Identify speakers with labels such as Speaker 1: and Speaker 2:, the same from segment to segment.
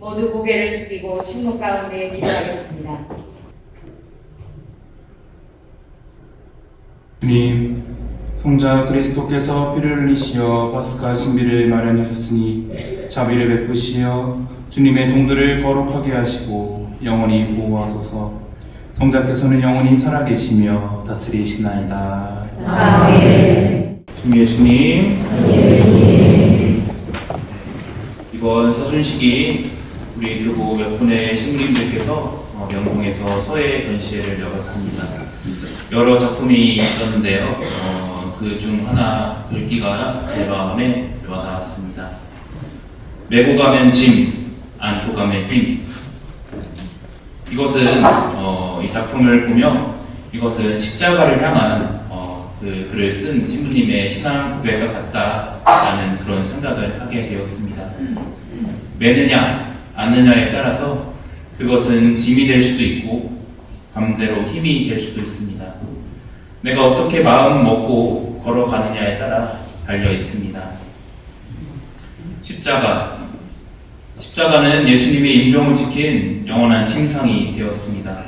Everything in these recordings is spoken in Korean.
Speaker 1: 모두 고개를 숙이고 침묵 가운데 기도하겠습니다.
Speaker 2: 주님, 성자 그리스도께서 피를 흘리시어 파스카 신비를 마련하셨으니 자비를 베푸시어 주님의 종들을 거룩하게 하시고 영원히 보호하소서. 성자께서는 영원히 살아계시며 다스리시나이다.
Speaker 1: 아멘.
Speaker 2: 주 예수님, 이번 서순식이 우리 교구 몇 분의 신부님들께서 어, 명동에서 서예 전시회를 열었습니다. 여러 작품이 있었는데요. 어, 그중 하나 글귀가 제 마음에 와닿았습니다. 메고 가면 짐, 안고 가면 힘. 이것은 어, 이 작품을 보며 이것은 십자가를 향한 어, 그 글을 쓴 신부님의 신앙 고백과 같다라는 그런 생각을 하게 되었습니다. 매느냐, 안느냐에 따라서 그것은 짐이 될 수도 있고 반대로 힘이 될 수도 있습니다. 내가 어떻게 마음 먹고 걸어가느냐에 따라 달려 있습니다. 십자가. 십자가는 예수님의 임종을 지킨 영원한 침상이 되었습니다.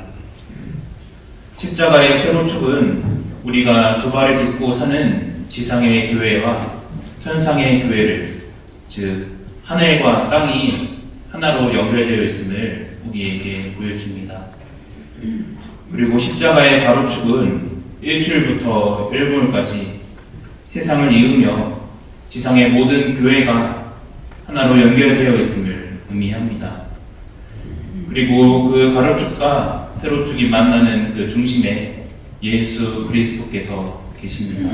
Speaker 2: 십자가의 세로축은 우리가 두 발을 딛고 사는 지상의 교회와 천상의 교회를, 즉, 하늘과 땅이 하나로 연결되어 있음을 우리에게 보여줍니다. 그리고 십자가의 가로축은 일출부터 일몰까지 세상을 이으며 지상의 모든 교회가 하나로 연결되어 있음을 의미합니다. 그리고 그 가로축과 세로축이 만나는 그 중심에 예수 그리스도께서 계십니다.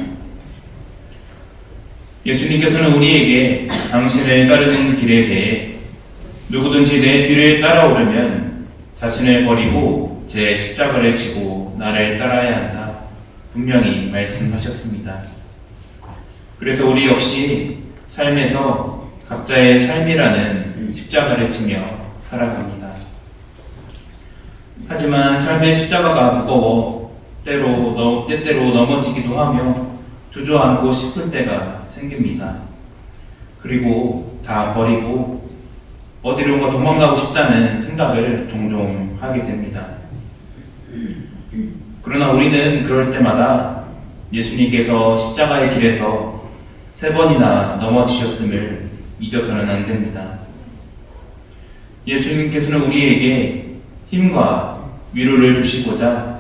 Speaker 2: 예수님께서는 우리에게 당신을 따르는 길에 대해 누구든지 내 뒤를 따라오려면 자신을 버리고 제 십자가를 지고 나를 따라야 한다. 분명히 말씀하셨습니다. 그래서 우리 역시 삶에서 각자의 삶이라는 십자가를 지며 살아갑니다. 하지만 삶의 십자가가 무거워 때로 너, 때때로 넘어지기도 하며 주저앉고 싶을 때가 생깁니다. 그리고 다 버리고 어디론가 도망가고 싶다는 생각을 종종 하게 됩니다. 그러나 우리는 그럴 때마다 예수님께서 십자가의 길에서 세 번이나 넘어지셨음을 잊어서는 안 됩니다. 예수님께서는 우리에게 힘과 위로를 주시고자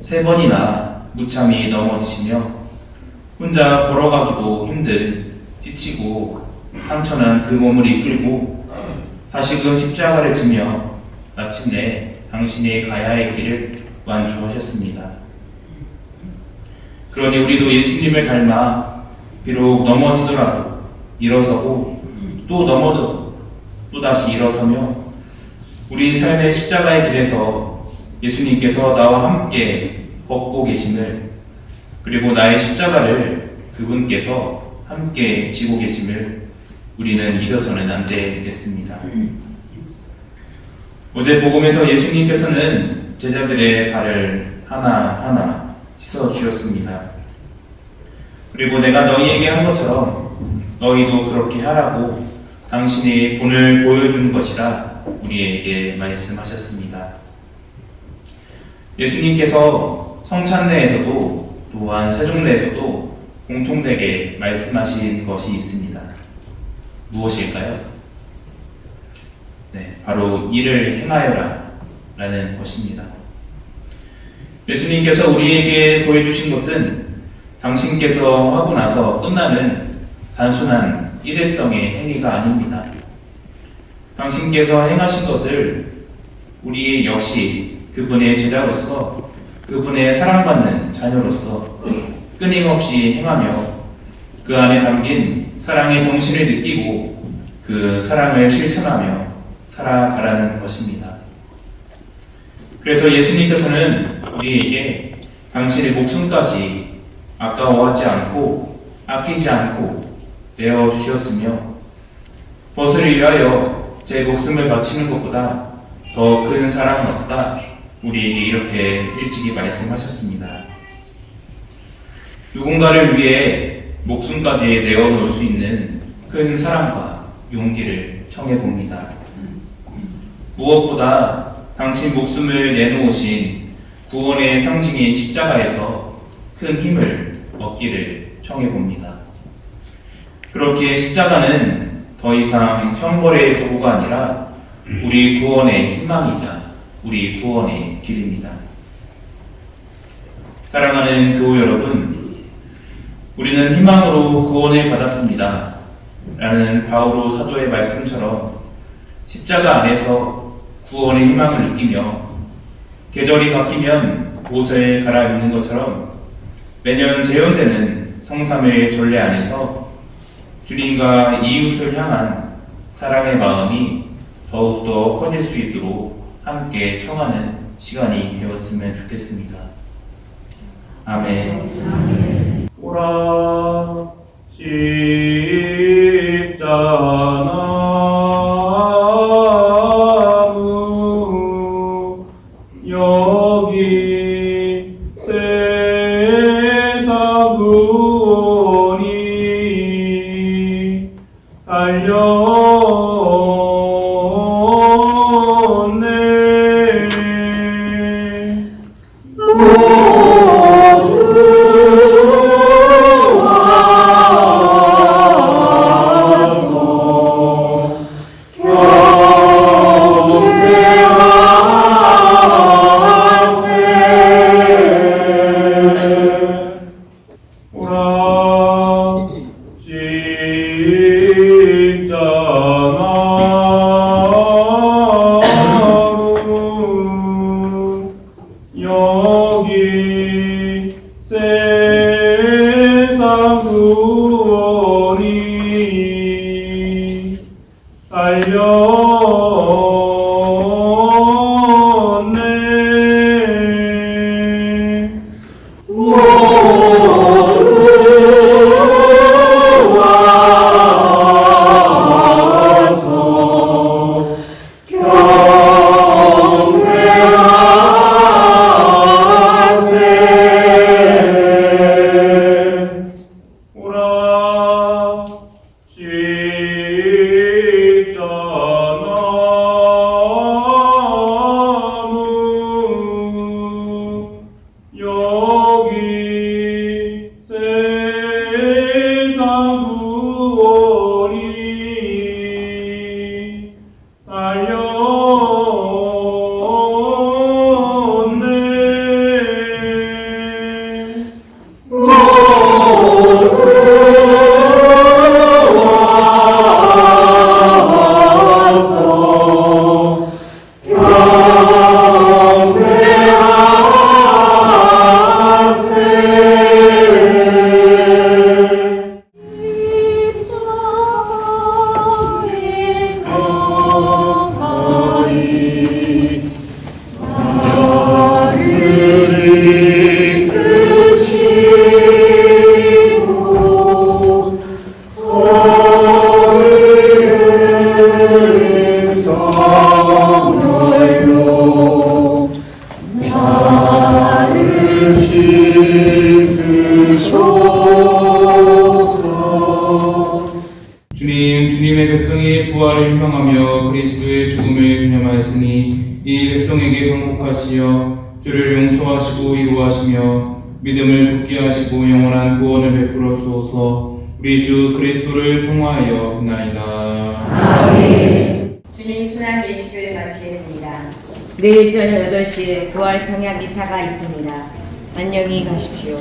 Speaker 2: 세 번이나 무참히 넘어지시며 혼자 걸어가기도 힘든 지치고 상처난 그 몸을 이끌고 다시금 십자가를 지며 마침내 당신이 가야 할 길을 완주하셨습니다. 그러니 우리도 예수님을 닮아 비록 넘어지더라도 일어서고 또 넘어져도 또 다시 일어서며 우리 삶의 십자가의 길에서 예수님께서 나와 함께 걷고 계심을 그리고 나의 십자가를 그분께서 함께 지고 계심을 우리는 잊어서는 안 되겠습니다. 어제 복음에서 예수님께서는 제자들의 발을 하나하나 씻어 주셨습니다. 그리고 내가 너희에게 한 것처럼 너희도 그렇게 하라고 당신이 본을 보여주는 것이라 우리에게 말씀하셨습니다. 예수님께서 성찬례에서도 또한 세종례에서도 공통되게 말씀하신 것이 있습니다. 무엇일까요? 네, 바로 일을 행하여라 라는 것입니다. 예수님께서 우리에게 보여주신 것은 당신께서 하고 나서 끝나는 단순한 일회성의 행위가 아닙니다. 당신께서 행하신 것을 우리 역시 그분의 제자로서 그분의 사랑받는 자녀로서 끊임없이 행하며 그 안에 담긴 사랑의 정신을 느끼고 그 사랑을 실천하며 살아가라는 것입니다. 그래서 예수님께서는 우리에게 당신의 목숨까지 아까워하지 않고 아끼지 않고 내어 주셨으며 벗을 위하여 제 목숨을 바치는 것보다 더 큰 사랑은 없다. 우리에게 이렇게 일찍이 말씀하셨습니다. 누군가를 위해 목숨까지 내어 놓을 수 있는 큰 사랑과 용기를 청해 봅니다. 무엇보다 당신 목숨을 내놓으신 구원의 상징인 십자가에서 큰 힘을 얻기를 청해 봅니다. 그렇게 십자가는 더 이상 형벌의 도구가 아니라 우리 구원의 희망이자 우리 구원의 길입니다. 사랑하는 교우 여러분, 우리는 희망으로 구원을 받았습니다. 라는 바오로 사도의 말씀처럼 십자가 안에서 구원의 희망을 느끼며 계절이 바뀌면 옷을 갈아입는 것처럼 매년 재현되는 성삼의 전례 안에서 주님과 이웃을 향한 사랑의 마음이 더욱더 커질 수 있도록 함께 청하는 시간이 되었으면 좋겠습니다. 아멘. 오라 십자나무 여기 세상 구원이 달렸 여 세 믿음을 굳게 하시고 영원한 구원을 베풀어 주소서 우리 주 그리스도를 통하여 나이다.
Speaker 1: 주님 순환 예식을 마치겠습니다. 내일 저녁 8시에 부활 성약 미사가 있습니다. 안녕히 가십시오.